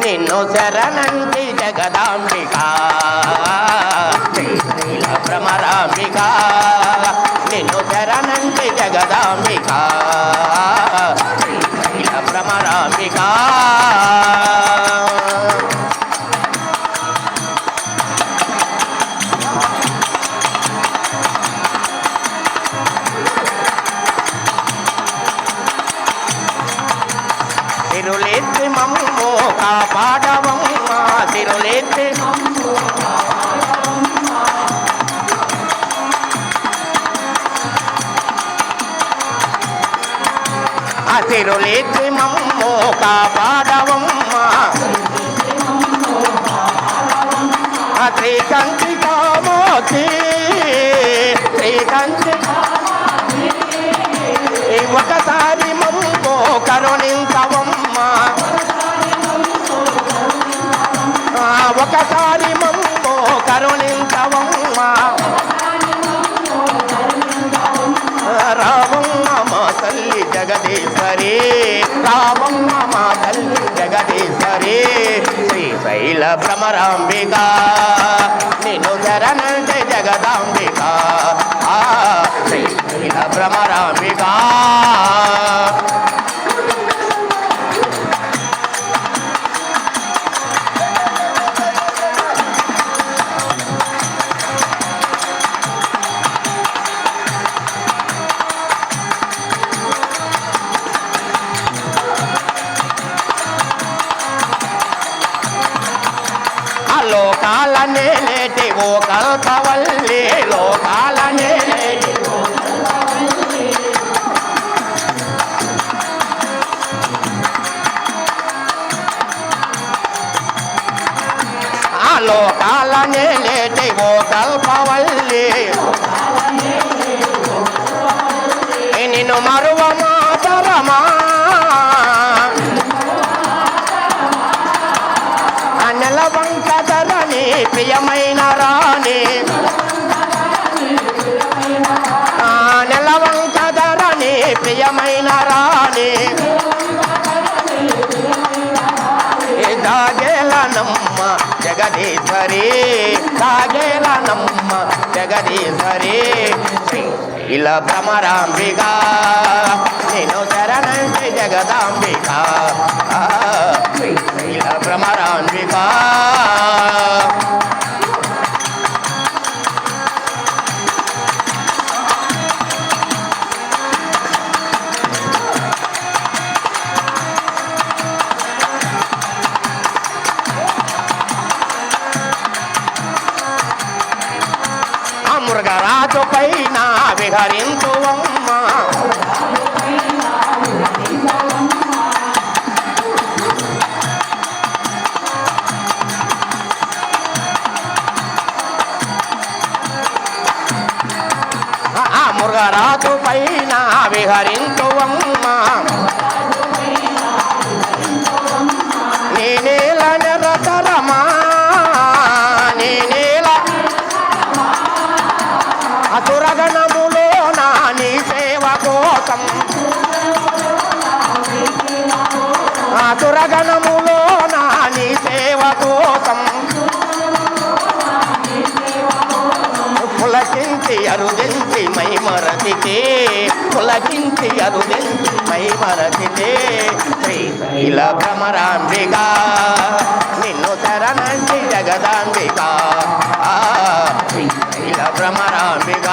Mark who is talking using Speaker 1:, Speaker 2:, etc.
Speaker 1: నిన్ను శరణంటి జగదాంబిక శ్రీశైల భ్రమరాంబిక. నిన్ను శరణంటి జగదాంబిక శ్రీశైల భ్రమరాంబిక. తిరులెత్తి మమ్ము కాపాడవమ్మ తిరులెత్తి ఆ తిరులెత్తి మమ్ము కాపాడవమ్మ. శ్రీకంఠ కరుణించవమ్మా రావమ్మ మా తల్లి జగదీశ్వరి రామమ్మ మా తల్లి జగదీశ్వరి శ్రీశైల భ్రమరాంబిక. నిన్ను జరనంటే జగదాంబిక. ఆ శ్రీశైల భ్రమరాంబికా. లోకాలనే నేలేటి ఓ కల్పవల్లి లోకాలనే నేలేటి ఓ ఆ లోకాల నేలేటి ఓ కల్పవల్లి నిన్ను మరువ మాతరమా? ఆ నెలవంక జగదీశ్వరి దాగేలనమ్మ జగదీశ్వరి ఇలా భ్రమరాంబిక నేను శరణి జగదాంబిక. ఆ, ఇలా భ్రమరాంబిక. మృగరాజు పైన మురుగరాజు ఆ మృగరాజు పైన విహరించువమ్మ మరచితే పులకించి అరుదించి మై మరచితే శ్రీశైల భ్రమరాంబిక నిన్ను శరణంటి జగదాంబిక. ఆ, శ్రీశైల భ్రమరాంబిక.